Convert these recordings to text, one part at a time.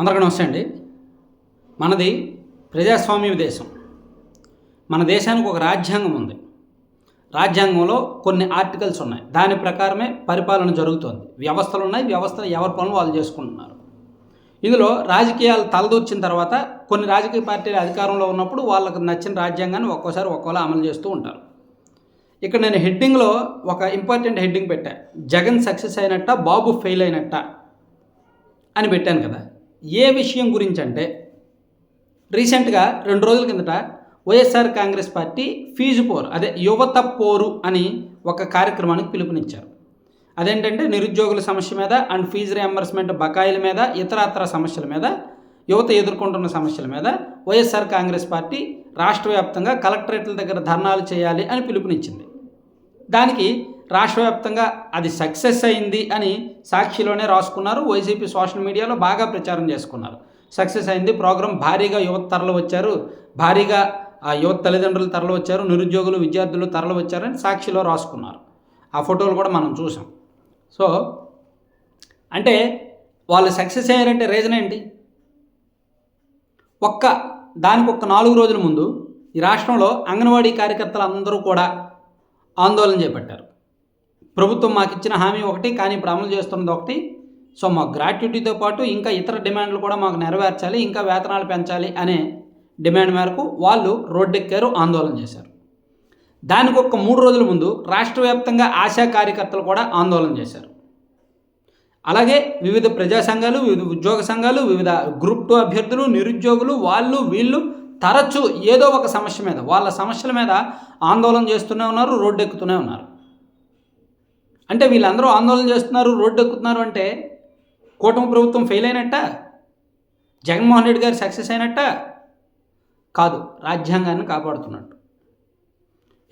అందరికీ నమస్తే అండి. మనది ప్రజాస్వామ్య దేశం. మన దేశానికి ఒక రాజ్యాంగం ఉంది. రాజ్యాంగంలో కొన్ని ఆర్టికల్స్ ఉన్నాయి. దాని ప్రకారమే పరిపాలన జరుగుతోంది. వ్యవస్థలు ఉన్నాయి. వ్యవస్థలు ఎవరి పనులు వాళ్ళు చేసుకుంటున్నారు. ఇందులో రాజకీయాలు తలదూర్చిన తర్వాత కొన్ని రాజకీయ పార్టీలు అధికారంలో ఉన్నప్పుడు వాళ్ళకు నచ్చిన రాజ్యాంగాన్ని ఒక్కోసారి ఒక్కోలా అమలు చేస్తూ ఉంటారు. ఇక్కడ నేను హెడ్డింగ్లో ఒక ఇంపార్టెంట్ హెడ్డింగ్ పెట్టా. జగన్ సక్సెస్ అయినట్ట బాబు ఫెయిల్ అయినట్ట అని పెట్టాను కదా. ఏ విషయం గురించి అంటే రీసెంట్గా రెండు రోజుల కిందట వైఎస్ఆర్ కాంగ్రెస్ పార్టీ ఫీజు పోరు అదే యువత పోరు అని ఒక కార్యక్రమానికి పిలుపునిచ్చారు. అదేంటంటే నిరుద్యోగుల సమస్య మీద అండ్ ఫీజు రియంబర్స్మెంట్ బకాయిల మీద ఇతరత్ర సమస్యల మీద యువత ఎదుర్కొంటున్న సమస్యల మీద వైఎస్ఆర్ కాంగ్రెస్ పార్టీ రాష్ట్ర వ్యాప్తంగా కలెక్టరేట్ల దగ్గర ధర్నాలు చేయాలి అని పిలుపునిచ్చింది. దానికి రాష్ట్ర వ్యాప్తంగా అది సక్సెస్ అయింది అని సాక్షిలోనే రాసుకున్నారు. వైసీపీ సోషల్ మీడియాలో బాగా ప్రచారం చేసుకున్నారు. సక్సెస్ అయింది. ప్రోగ్రాం భారీగా యువత తరలి వచ్చారు. భారీగా ఆ యువత తల్లిదండ్రులు తరలి వచ్చారు. నిరుద్యోగులు విద్యార్థులు తరలి వచ్చారని సాక్షిలో రాసుకున్నారు. ఆ ఫోటోలు కూడా మనం చూసాం. సో అంటే వాళ్ళు సక్సెస్ అయ్యారంటే రీజన్ ఏంటి? ఒక్క దానికి ఒక్క నాలుగు రోజుల ముందు ఈ రాష్ట్రంలో అంగన్వాడీ కార్యకర్తలు అందరూ కూడా ఆందోళన చేపట్టారు. ప్రభుత్వం మాకు ఇచ్చిన హామీ ఒకటి కానీ ఇప్పుడు అమలు చేస్తున్నది ఒకటి. సో మా గ్రాట్యుటీతో పాటు ఇంకా ఇతర డిమాండ్లు కూడా మాకు నెరవేర్చాలి ఇంకా వేతనాలు పెంచాలి అనే డిమాండ్ మేరకు వాళ్ళు రోడ్డెక్కారు ఆందోళన చేశారు. దానికి ఒక మూడు రోజుల ముందు రాష్ట్ర వ్యాప్తంగా ఆశా కార్యకర్తలు కూడా ఆందోళన చేశారు. అలాగే వివిధ ప్రజా సంఘాలు వివిధ ఉద్యోగ సంఘాలు వివిధ గ్రూప్ టూ అభ్యర్థులు నిరుద్యోగులు వాళ్ళు వీళ్ళు తరచూ ఏదో ఒక సమస్య మీద వాళ్ళ సమస్యల మీద ఆందోళన చేస్తూనే ఉన్నారు రోడ్డు ఎక్కుతూనే ఉన్నారు. అంటే వీళ్ళందరూ ఆందోళన చేస్తున్నారు రోడ్డు ఎక్కుతున్నారు అంటే కూటమి ప్రభుత్వం ఫెయిల్ అయినట్ట? జగన్మోహన్ రెడ్డి గారు సక్సెస్ అయినట్ట? కాదు రాజ్యాంగాన్ని కాపాడుతున్నట్టు.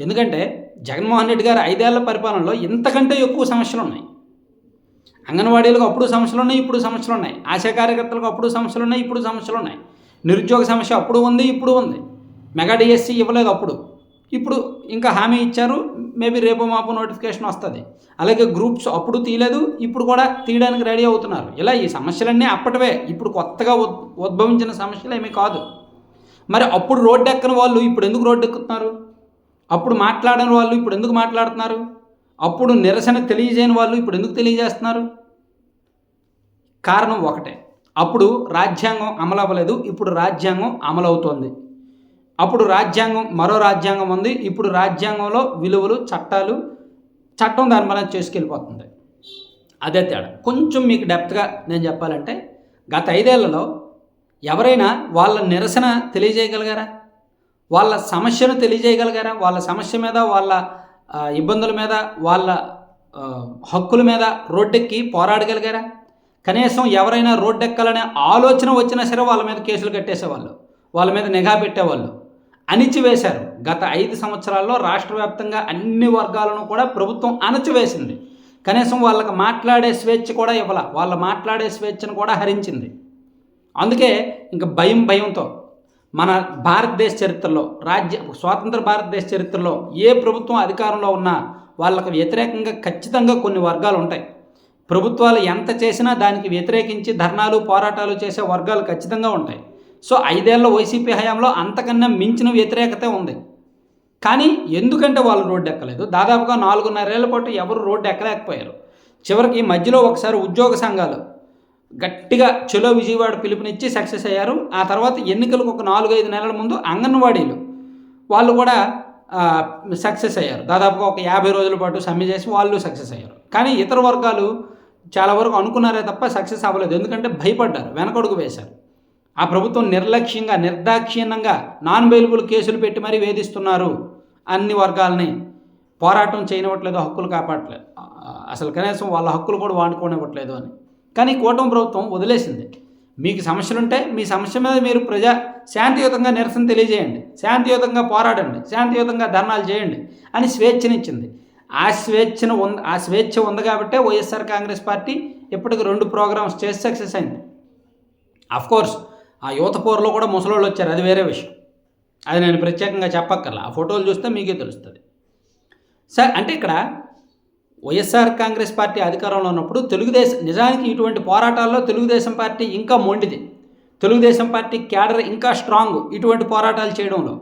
ఎందుకంటే జగన్మోహన్ రెడ్డి గారు ఐదేళ్ళ పరిపాలనలో ఇంతకంటే ఎక్కువ సమస్యలు ఉన్నాయి. అంగన్వాడీలకు అప్పుడు సమస్యలు ఉన్నాయి ఇప్పుడు సమస్యలు ఉన్నాయి. ఆశా కార్యకర్తలకు అప్పుడు సమస్యలు ఉన్నాయి ఇప్పుడు సమస్యలు ఉన్నాయి. నిరుద్యోగ సమస్య అప్పుడు ఉంది ఇప్పుడు ఉంది. మెగా డిఎస్సి ఇవ్వలేదు అప్పుడు. ఇప్పుడు ఇంకా హామీ ఇచ్చారు మేబీ రేపు మాపు నోటిఫికేషన్ వస్తుంది. అలాగే గ్రూప్స్ అప్పుడు తీయలేదు ఇప్పుడు కూడా తీయడానికి రెడీ అవుతున్నారు. ఇలా ఈ సమస్యలన్నీ అప్పటివే ఇప్పుడు కొత్తగా ఉద్ ఉద్భవించిన సమస్యలు ఏమీ కాదు. మరి అప్పుడు రోడ్డు ఎక్కని వాళ్ళు ఇప్పుడు ఎందుకు రోడ్డు ఎక్కుతున్నారు? అప్పుడు మాట్లాడని వాళ్ళు ఇప్పుడు ఎందుకు మాట్లాడుతున్నారు? అప్పుడు నిరసన తెలియజేయని వాళ్ళు ఇప్పుడు ఎందుకు తెలియజేస్తున్నారు? కారణం ఒకటే. అప్పుడు రాజ్యాంగం అమలు అవ్వలేదు ఇప్పుడు రాజ్యాంగం అమలవుతోంది. అప్పుడు రాజ్యాంగం మరో రాజ్యాంగం ఉంది. ఇప్పుడు రాజ్యాంగంలో విలువలు చట్టాలు చట్టం దాని మనం చేసుకెళ్ళిపోతుంది. అదే తేడా. కొంచెం మీకు డెప్త్గా నేను చెప్పాలంటే గత ఐదేళ్ళలో ఎవరైనా వాళ్ళ నిరసన తెలియజేయగలిగారా? వాళ్ళ సమస్యను తెలియజేయగలిగారా? వాళ్ళ సమస్య మీద వాళ్ళ ఇబ్బందుల మీద వాళ్ళ హక్కుల మీద రోడ్డెక్కి పోరాడగలిగారా? కనీసం ఎవరైనా రోడ్డెక్కాలనే ఆలోచన వచ్చినా సరే వాళ్ళ మీద కేసులు కట్టేసేవాళ్ళు. వాళ్ళ మీద నిఘా పెట్టేవాళ్ళు. అణిచివేశారు. గత ఐదు సంవత్సరాల్లో రాష్ట్ర వ్యాప్తంగా అన్ని వర్గాలను కూడా ప్రభుత్వం అణచివేసింది. కనీసం వాళ్ళకి మాట్లాడే స్వేచ్ఛ కూడా ఇవ్వాల వాళ్ళ మాట్లాడే స్వేచ్ఛను కూడా హరించింది. అందుకే ఇంకా భయం భయంతో మన భారతదేశ చరిత్రలో రాజ్య స్వాతంత్ర భారతదేశ చరిత్రలో ఏ ప్రభుత్వం అధికారంలో ఉన్నా వాళ్ళకి వ్యతిరేకంగా ఖచ్చితంగా కొన్ని వర్గాలు ఉంటాయి. ప్రభుత్వాలు ఎంత చేసినా దానికి వ్యతిరేకించి ధర్నాలు పోరాటాలు చేసే వర్గాలు ఖచ్చితంగా ఉంటాయి. సో ఐదేళ్ళ వైసీపీ హయాంలో అంతకన్నా మించిన వ్యతిరేకత ఉంది. కానీ ఎందుకంటే వాళ్ళు రోడ్డు ఎక్కలేదు. దాదాపుగా నాలుగున్నరేళ్ళ పాటు ఎవరు రోడ్డు ఎక్కలేకపోయారు. చివరికి మధ్యలో ఒకసారి ఉద్యోగ సంఘాలు గట్టిగా చలో విజయవాడ పిలుపునిచ్చి సక్సెస్ అయ్యారు. ఆ తర్వాత ఎన్నికలకు ఒక నాలుగైదు నెలల ముందు అంగన్వాడీలు వాళ్ళు కూడా సక్సెస్ అయ్యారు. దాదాపుగా ఒక యాభై రోజుల పాటు సమ్మె చేసి వాళ్ళు సక్సెస్ అయ్యారు. కానీ ఇతర వర్గాలు చాలా వరకు అనుకున్నారే తప్ప సక్సెస్ అవ్వలేదు. ఎందుకంటే భయపడ్డారు వెనకడుగు వేశారు. ఆ ప్రభుత్వం నిర్లక్ష్యంగా నిర్దాక్షిణ్యంగా నాన్ బెయిలబుల్ కేసులు పెట్టి మరీ వేధిస్తున్నారు. అన్ని వర్గాలని పోరాటం చేయనివ్వట్లేదు హక్కులు కాపాడలేదు అసలు కనీసం వాళ్ళ హక్కులు కూడా వాడుకోనివ్వట్లేదు అని. కానీ కూటమి ప్రభుత్వం వదిలేసింది. మీకు సమస్యలుంటే మీ సమస్య మీద మీరు ప్రజా శాంతియుతంగా నిరసన తెలియజేయండి. శాంతియుతంగా పోరాడండి. శాంతియుతంగా ధర్నాలు చేయండి అని స్వేచ్ఛనిచ్చింది. ఆ స్వేచ్ఛను ఉంది ఆ స్వేచ్ఛ ఉంది కాబట్టే వైఎస్ఆర్ కాంగ్రెస్ పార్టీ ఇప్పటికి రెండు ప్రోగ్రామ్స్ చేసి సక్సెస్ అయింది. అఫ్కోర్స్ ఆ యువత పోరులో కూడా ముసలోళ్ళు వచ్చారు. అది వేరే విషయం. అది నేను ప్రత్యేకంగా చెప్పక్కర్లా. ఆ ఫోటోలు చూస్తే మీకే తెలుస్తుంది. సార్ అంటే ఇక్కడ వైఎస్ఆర్ కాంగ్రెస్ పార్టీ అధికారంలో ఉన్నప్పుడు తెలుగుదేశం నిజానికి ఇటువంటి పోరాటాల్లో తెలుగుదేశం పార్టీ ఇంకా మొండిది. తెలుగుదేశం పార్టీ క్యాడర్ ఇంకా స్ట్రాంగ్ ఇటువంటి పోరాటాలు చేయడంలో.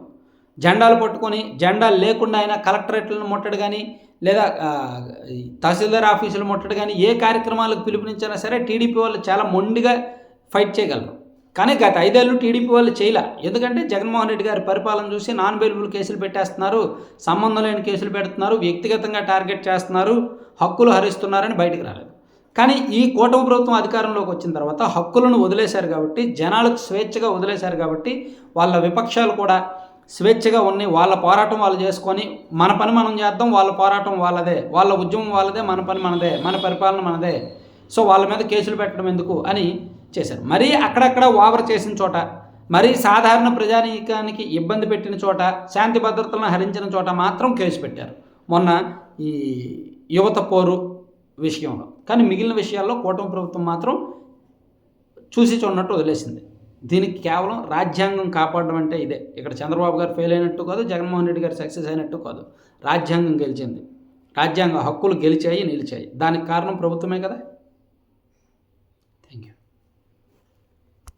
జెండాలు పట్టుకొని జెండాలు లేకుండా అయినా కలెక్టరేట్లను ముట్టడు కానీ లేదా తహసీల్దార్ ఆఫీసులు ముట్టడు కానీ ఏ కార్యక్రమాలకు పిలుపునిచ్చినా సరే టీడీపీ వాళ్ళు చాలా మొండిగా ఫైట్ చేయగలరు. కానీ గత ఐదేళ్ళు టీడీపీ వాళ్ళు చేయలే. ఎందుకంటే జగన్మోహన్ రెడ్డి గారి పరిపాలన చూసి నాన్ బెయిలబుల్ కేసులు పెట్టేస్తున్నారు సంబంధం లేని కేసులు పెడుతున్నారు వ్యక్తిగతంగా టార్గెట్ చేస్తున్నారు హక్కులు హరిస్తున్నారని బయటకు రాలేదు. కానీ ఈ కూటమి ప్రభుత్వం అధికారంలోకి వచ్చిన తర్వాత హక్కులను వదిలేశారు కాబట్టి జనాలకు స్వేచ్ఛగా వదిలేశారు కాబట్టి వాళ్ళ విపక్షాలు కూడా స్వేచ్ఛగా ఉన్నాయి వాళ్ళ పోరాటం వాళ్ళు చేసుకొని మన పని మనం చేద్దాం వాళ్ళ పోరాటం వాళ్ళదే వాళ్ళ ఉద్యమం వాళ్ళదే మన పని మనదే మన పరిపాలన మనదే. సో వాళ్ళ మీద కేసులు పెట్టడం ఎందుకు అని చేశారు. మరీ అక్కడక్కడ ఓవర్ చేసిన చోట మరీ సాధారణ ప్రజానీకానికి ఇబ్బంది పెట్టిన చోట శాంతి భద్రతలను హరించిన చోట మాత్రం కేసు పెట్టారు. మొన్న ఈ యువత పోరు విషయంలో. కానీ మిగిలిన విషయాల్లో కూటమి ప్రభుత్వం మాత్రం చూసి చూడనట్టు వదిలేసింది. దీనికి కేవలం రాజ్యాంగం కాపాడడం అంటే ఇదే. ఇక్కడ చంద్రబాబు గారు ఫెయిల్ అయినట్టు కాదు జగన్మోహన్ రెడ్డి గారు సక్సెస్ అయినట్టు కాదు. రాజ్యాంగం గెలిచింది. రాజ్యాంగ హక్కులు గెలిచాయి నిలిచాయి. దానికి కారణం ప్రభుత్వమే కదా?